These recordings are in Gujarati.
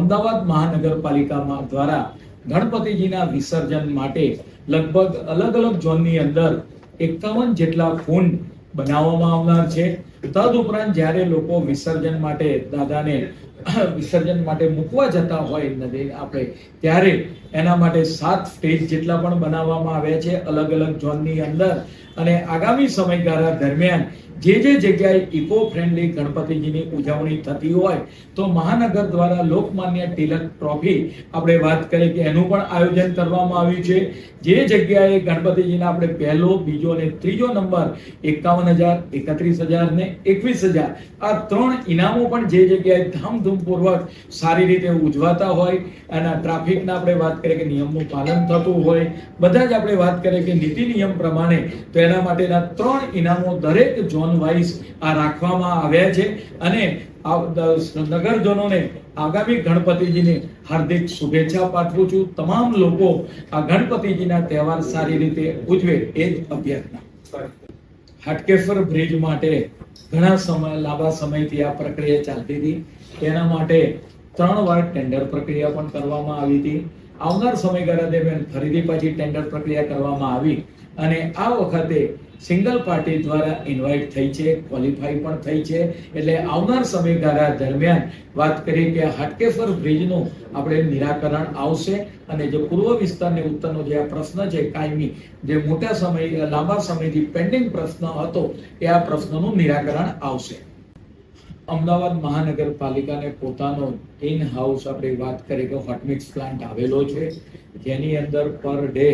અમદાવાદ મહાનગરપાલિકામાં દ્વારા ગણપતિજીના વિસર્જન માટે લગભગ અલગ અલગ ઝોનની અંદર એકાવન જેટલા કુંડ બનાવવામાં આવનાર છે. તદ ઉપરાંત જ્યારે લોકો વિસર્જન માટે દાદાને વિસર્જન માટે મૂકવા જતા હોય નદી આપણે, ત્યારે એના માટે સાત સ્ટેજ જેટલા પણ બનાવવામાં આવ્યા છે અલગ અલગ ઝોનની અંદર. અને આગામી સમયગાળા દરમિયાન જે જે જગ્યાએ ઇકો ફ્રેન્ડલી ગણપતિજીની ઉજવણી થતી હોય, તો મહાનગર દ્વારા લોકમાન્ય તિલક ટ્રોફી આપણે વાત કરીએ કે એનું પણ આયોજન કરવામાં આવ્યું છે. જે જગ્યાએ ગણપતિજીના આપણે પહેલો, બીજો અને ત્રીજો નંબર એકાવન હજાર, એકત્રીસ હજાર ને એકવીસ હજાર, આ ત્રણ ઇનામો પણ જે જગ્યાએ ધામધૂમપૂર્વક સારી રીતે ઉજવાતા હોય અને ટ્રાફિકના આપણે વાત કરીએ કે નિયમનું પાલન થતું હોય, બધા જ આપણે વાત કરીએ કે નીતિ નિયમ પ્રમાણે, તો એના માટેના ત્રણ ઇનામો દરેક ઝોન વાઇઝ આ રાખવામાં આવ્યા છે અને નગરજનોને આગામી ગણપતિજીને હાર્દિક શુભેચ્છા પાઠવું છું. તમામ લોકો આ ગણપતિજીના તહેવાર સારી રીતે ઉજવે એ જ અભ્યર્થના હાટકેશ્વર બ્રિજ માટે ઘણા સમય, લાંબા સમયથી આ પ્રક્રિયા ચાલતી હતી. તેના માટે ત્રણ વાર ટેન્ડર પ્રક્રિયા પણ કરવામાં આવી હતી. આવનાર સમયગાળા દરમિયાન ફરીથી પાછી ટેન્ડર પ્રક્રિયા કરવામાં આવી અને આ વખતે સિંગલ પાર્ટી દ્વારા ઇન્વાઇટ થઈ છે ક્વોલિફાઈ પણ થઈ છે. એટલે આવનાર સમયગાળા દરમિયાન વાત કરીએ કે હાટકેશ્વર બ્રિજનું આપણે નિરાકરણ આવશે અને જે પૂર્વ વિસ્તારની ઉત્તરનો જે આ પ્રશ્ન છે કાયમી, જે મોટા સમય, લાંબા સમયથી પેન્ડિંગ પ્રશ્ન હતો, એ આ પ્રશ્નનું નિરાકરણ આવશે. અમદાવાદ મહાનગરપાલિકાને પોતાનો ઇન હાઉસ આપણે વાત કરીએ કે હોટ મિક્સ પ્લાન્ટ આવેલો છે. જેની અંદર પર ડે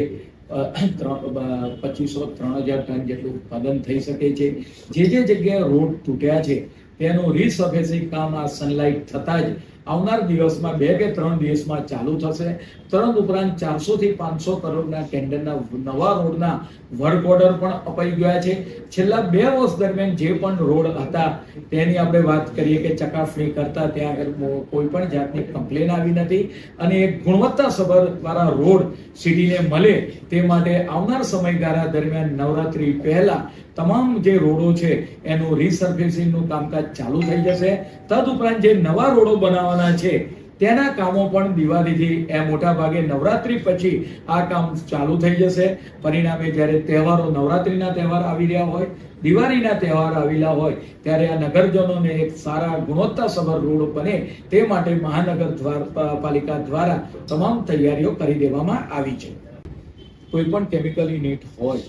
પચીસો, ત્રણ હજાર ટન જેટલું ઉત્પાદન થઈ શકે છે. જે જે જગ્યાએ રોડ તૂટ્યા છે તેનું રીસર્ફેસિંગ કામ આ સનલાઇટ થતા જ આવનાર દિવસમાં બે કે ત્રણ દિવસમાં ચાલુ થશે. ત્રણ ઉપરાંત ચારસો થી પાંચસો કરોડના ટેન્ડરના નવા રોડના વર્ક ઓર્ડર પણ અપાઈ ગયા છે. છેલ્લા બે વર્ષ દરમિયાન જે પણ રોડ હતા, તેની આપણે વાત કરીએ કે ચકાસણી કરતા ત્યાં આગળ કોઈ પણ જાતની કમ્પ્લેન આવી નથી અને એક ગુણવત્તાસભર વાળા રોડ સિટીને મળે તે માટે આવનાર સમયગાળા દરમિયાન નવરાત્રી પહેલા તમામ જે રોડો છે, એનું રિસર્ફેસિંગનું કામકાજ ચાલુ થઈ જશે. તદુપરાંત જે નવા રોડો બનાવવાના છે, તેના કામો પણ દિવાળીથી એ મોટા ભાગે નવરાત્રી પછી આ કામ ચાલુ થઈ જશે. પરિણામે જ્યારે તહેવારો નવરાત્રીના તહેવાર આવી રહ્યા હોય, દિવાળીના તહેવાર આવેલા હોય, ત્યારે આ નગરજનોને એક સારા ગુણવત્તાસભર રોડ બને તે માટે મહાનગર પાલિકા દ્વારા તમામ તૈયારીઓ કરી દેવામાં આવી છે. કોઈ પણ કેમિકલ યુનિટ હોય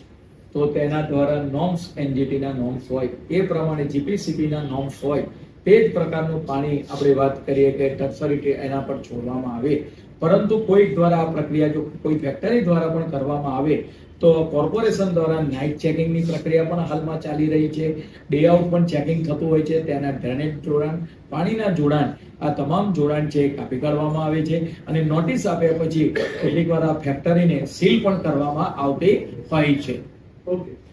તો તેના દ્વારા નોમ્સ એનજીટી ના નોર્મ્સ હોય, એ પ્રમાણે જીપીસીબી ના નોર્મ્સ હોય, તે જ પ્રકારનું પાણી આપણે વાત કરીએ કે ટર્સરી એના પર છોડવામાં આવે. પરંતુ કોઈક દ્વારા આ પ્રક્રિયા જો કોઈ ફેક્ટરી દ્વારા પણ કરવામાં આવે, તો કોર્પોરેશન દ્વારા નાઇટ ચેકિંગની પ્રક્રિયા પણ હાલમાં ચાલી રહી છે. ડે આઉટ પણ ચેકિંગ થતું હોય છે. તેના ડ્રેનેજ જોડાણ, પાણીના જોડાણ, આ તમામ જોડાણ છે કાપી કાઢવામાં આવે છે. અને નોટિસ આપ્યા પછી કેટલીક વાર આ ફેક્ટરીને સીલ પણ કરવામાં આવતી હોય છે. Okay.